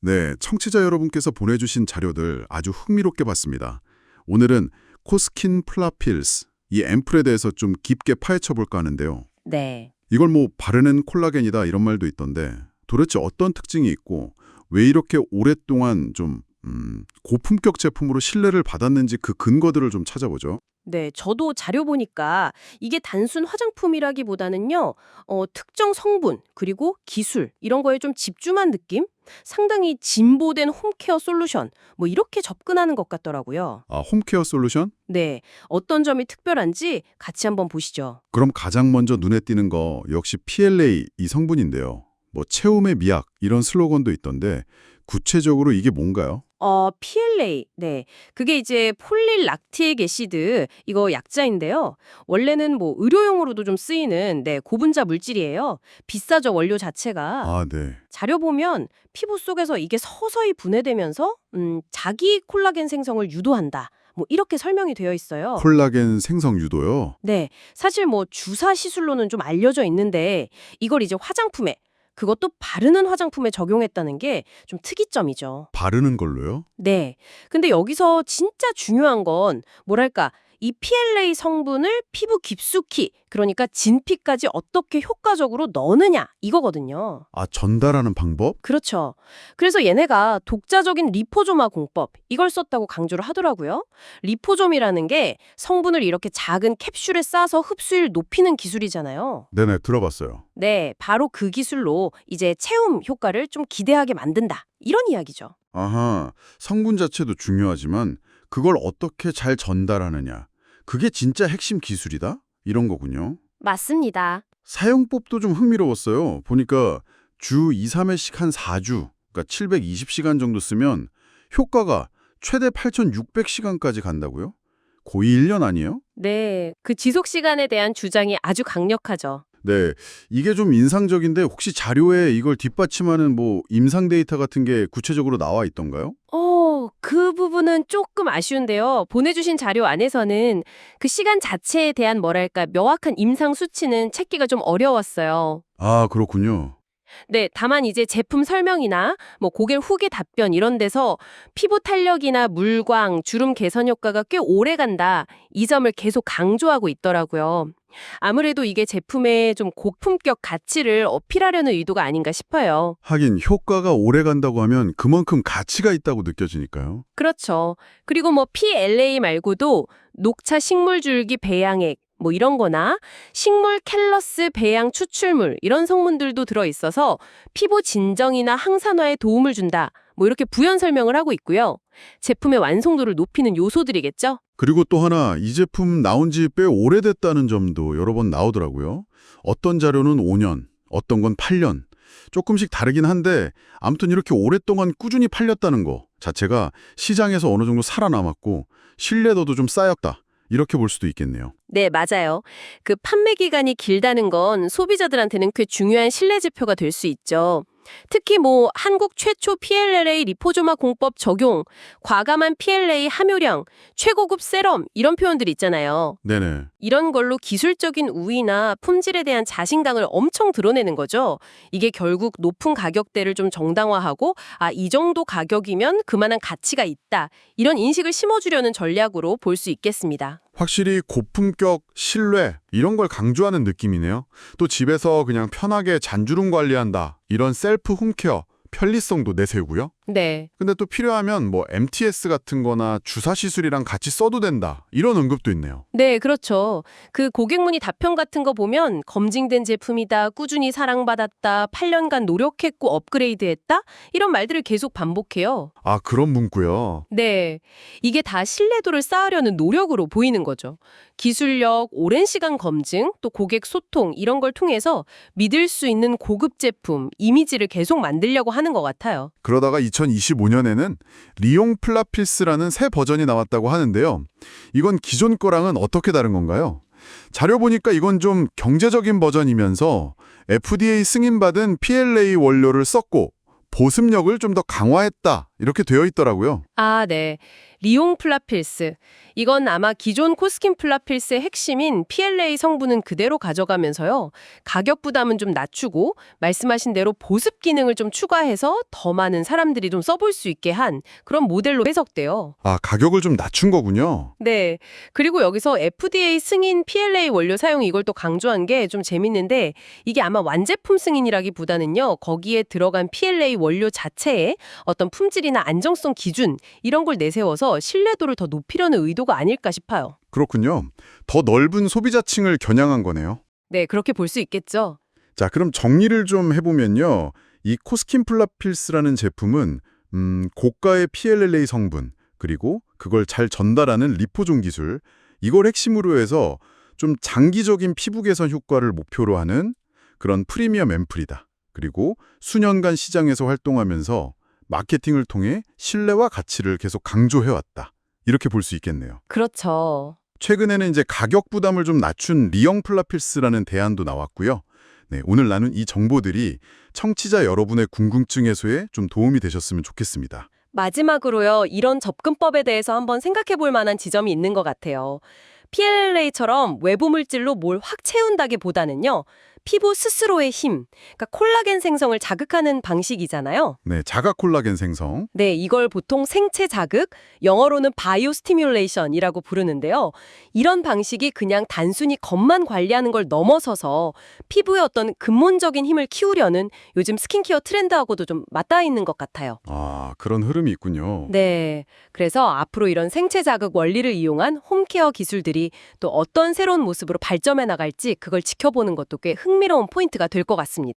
네, 청취자 여러분께서 보내주신 자료들 아주 흥미롭게 봤습니다. 오늘은 코스킨 플라필스, 이 앰플에 대해서 좀 깊게 파헤쳐 볼까 하는데요. 네. 이걸 뭐 바르는 콜라겐이다 이런 말도 있던데 도대체 어떤 특징이 있고 왜 이렇게 오랫동안 좀 음, 고품격 제품으로 신뢰를 받았는지 그 근거들을 좀 찾아보죠. 네, 저도 자료 보니까 이게 단순 화장품이라기보다는요, 어, 특정 성분, 그리고 기술, 이런 거에 좀 집중한 느낌? 상당히 진보된 홈케어 솔루션, 뭐 이렇게 접근하는 것 같더라고요. 아, 홈케어 솔루션? 네, 어떤 점이 특별한지 같이 한번 보시죠. 그럼 가장 먼저 눈에 띄는 거 역시 PLA 이 성분인데요. 뭐 체험의 미학 이런 슬로건도 있던데 구체적으로 이게 뭔가요? 어, PLA. 네. 그게 이제 폴릴 락티액 애시드 이거 약자인데요. 원래는 뭐 의료용으로도 좀 쓰이는 네, 고분자 물질이에요. 비싸죠, 원료 자체가. 아, 네. 자료 보면 피부 속에서 이게 서서히 분해되면서 음, 자기 콜라겐 생성을 유도한다. 뭐 이렇게 설명이 되어 있어요. 콜라겐 생성 유도요. 네. 사실 뭐 주사 시술로는 좀 알려져 있는데 이걸 이제 화장품에 그것도 바르는 화장품에 적용했다는 게 좀 특이점이죠. 바르는 걸로요? 네. 근데 여기서 진짜 중요한 건 뭐랄까 이 PLA 성분을 피부 깊숙이 그러니까 진피까지 어떻게 효과적으로 넣느냐 이거거든요. 아, 전달하는 방법? 그렇죠. 그래서 얘네가 독자적인 리포조마 공법 이걸 썼다고 강조를 하더라고요. 리포좀이라는 게 성분을 이렇게 작은 캡슐에 싸서 흡수율 높이는 기술이잖아요. 네네, 들어봤어요. 네, 바로 그 기술로 이제 체움 효과를 좀 기대하게 만든다. 이런 이야기죠. 아하, 성분 자체도 중요하지만 그걸 어떻게 잘 전달하느냐. 그게 진짜 핵심 기술이다? 이런 거군요. 맞습니다. 사용법도 좀 흥미로웠어요. 보니까 주 2, 3회씩 한 4주, 그러니까 720시간 정도 쓰면 효과가 최대 8,600시간까지 간다고요? 거의 1년 아니에요? 네, 그 지속 시간에 대한 주장이 아주 강력하죠. 네, 이게 좀 인상적인데 혹시 자료에 이걸 뒷받침하는 뭐 임상 데이터 같은 게 구체적으로 나와 있던가요? 어, 그 부분은 조금 아쉬운데요. 보내주신 자료 안에서는 그 시간 자체에 대한 뭐랄까 명확한 임상 수치는 찾기가 좀 어려웠어요. 아, 그렇군요. 네, 다만 이제 제품 설명이나 뭐 고객 후기 답변 이런 데서 피부 탄력이나 물광, 주름 개선 효과가 꽤 오래 간다. 이 점을 계속 강조하고 있더라고요. 아무래도 이게 제품의 좀 고품격 가치를 어필하려는 의도가 아닌가 싶어요. 하긴 효과가 오래 간다고 하면 그만큼 가치가 있다고 느껴지니까요. 그렇죠. 그리고 뭐 PLA 말고도 녹차 식물줄기 배양액 뭐 이런 거나 식물 캘러스 배양 추출물 이런 성분들도 들어 있어서 피부 진정이나 항산화에 도움을 준다. 뭐 이렇게 부연 설명을 하고 있고요. 제품의 완성도를 높이는 요소들이겠죠? 그리고 또 하나 이 제품 나온 지 꽤 오래됐다는 점도 여러 번 나오더라고요. 어떤 자료는 5년, 어떤 건 8년. 조금씩 다르긴 한데 아무튼 이렇게 오랫동안 꾸준히 팔렸다는 거 자체가 시장에서 어느 정도 살아남았고 신뢰도도 좀 쌓였다. 이렇게 볼 수도 있겠네요. 네, 맞아요. 그 판매 기간이 길다는 건 소비자들한테는 꽤 중요한 신뢰 지표가 될 수 있죠. 특히 뭐 한국 최초 PLA 리포조마 공법 적용, 과감한 PLA 함유량, 최고급 세럼 이런 표현들 있잖아요. 네네. 이런 걸로 기술적인 우위나 품질에 대한 자신감을 엄청 드러내는 거죠. 이게 결국 높은 가격대를 좀 정당화하고 아, 이 정도 가격이면 그만한 가치가 있다. 이런 인식을 심어주려는 전략으로 볼 수 있겠습니다. 확실히 고품격, 신뢰 이런 걸 강조하는 느낌이네요. 또 집에서 그냥 편하게 잔주름 관리한다. 이런 셀프 홈케어 편리성도 내세우고요. 네. 근데 또 필요하면 뭐 MTS 같은 거나 주사 시술이랑 같이 써도 된다. 이런 언급도 있네요. 네, 그렇죠. 그 고객 문의 답변 같은 거 보면 검증된 제품이다, 꾸준히 사랑받았다, 8년간 노력했고 업그레이드했다 이런 말들을 계속 반복해요. 아, 그런 문구요. 네, 이게 다 신뢰도를 쌓으려는 노력으로 보이는 거죠. 기술력, 오랜 시간 검증, 또 고객 소통 이런 걸 통해서 믿을 수 있는 고급 제품, 이미지를 계속 만들려고 하는 것 같아요. 그러다가 2025년에는 리용 플라필스라는 새 버전이 나왔다고 하는데요. 이건 기존 거랑은 어떻게 다른 건가요? 자료 보니까 이건 좀 경제적인 버전이면서 FDA 승인받은 PLA 원료를 썼고 보습력을 좀 더 강화했다 이렇게 되어 있더라고요. 아, 네. 리용 플라필스. 이건 아마 기존 코스킨 플라필스의 핵심인 PLA 성분은 그대로 가져가면서요. 가격 부담은 좀 낮추고 말씀하신 대로 보습 기능을 좀 추가해서 더 많은 사람들이 좀 써볼 수 있게 한 그런 모델로 해석돼요. 아, 가격을 좀 낮춘 거군요. 네. 그리고 여기서 FDA 승인 PLA 원료 사용 이걸 또 강조한 게 좀 재밌는데 이게 아마 완제품 승인이라기보다는요. 거기에 들어간 PLA 원료 자체에 어떤 품질이 나 안정성 기준 이런 걸 내세워서 신뢰도를 더 높이려는 의도가 아닐까 싶어요. 그렇군요. 더 넓은 소비자층을 겨냥한 거네요. 네, 그렇게 볼 수 있겠죠. 자, 그럼 정리를 좀 해보면요. 이 코스킨 플라필스라는 제품은 음, 고가의 PLLA 성분 그리고 그걸 잘 전달하는 리포존 기술 이걸 핵심으로 해서 좀 장기적인 피부 개선 효과를 목표로 하는 그런 프리미엄 앰플이다. 그리고 수년간 시장에서 활동하면서 마케팅을 통해 신뢰와 가치를 계속 강조해왔다. 이렇게 볼 수 있겠네요. 그렇죠. 최근에는 이제 가격 부담을 좀 낮춘 리형 플라필스라는 대안도 나왔고요. 네, 오늘 나눈 이 정보들이 청취자 여러분의 궁금증 해소에 좀 도움이 되셨으면 좋겠습니다. 마지막으로요, 이런 접근법에 대해서 한번 생각해 볼 만한 지점이 있는 것 같아요. PLA처럼 외부 물질로 뭘 확 채운다기보다는요, 피부 스스로의 힘, 그러니까 콜라겐 생성을 자극하는 방식이잖아요. 네, 자가 콜라겐 생성. 네, 이걸 보통 생체 자극, 영어로는 바이오 스티뮬레이션이라고 부르는데요. 이런 방식이 그냥 단순히 겉만 관리하는 걸 넘어서서 피부의 어떤 근본적인 힘을 키우려는 요즘 스킨케어 트렌드하고도 좀 맞닿아 있는 것 같아요. 아, 그런 흐름이 있군요. 네. 그래서 앞으로 이런 생체 자극 원리를 이용한 홈케어 기술들이 또 어떤 새로운 모습으로 발전해 나갈지 그걸 지켜보는 것도 꽤 흥미로운 포인트가 될 것 같습니다.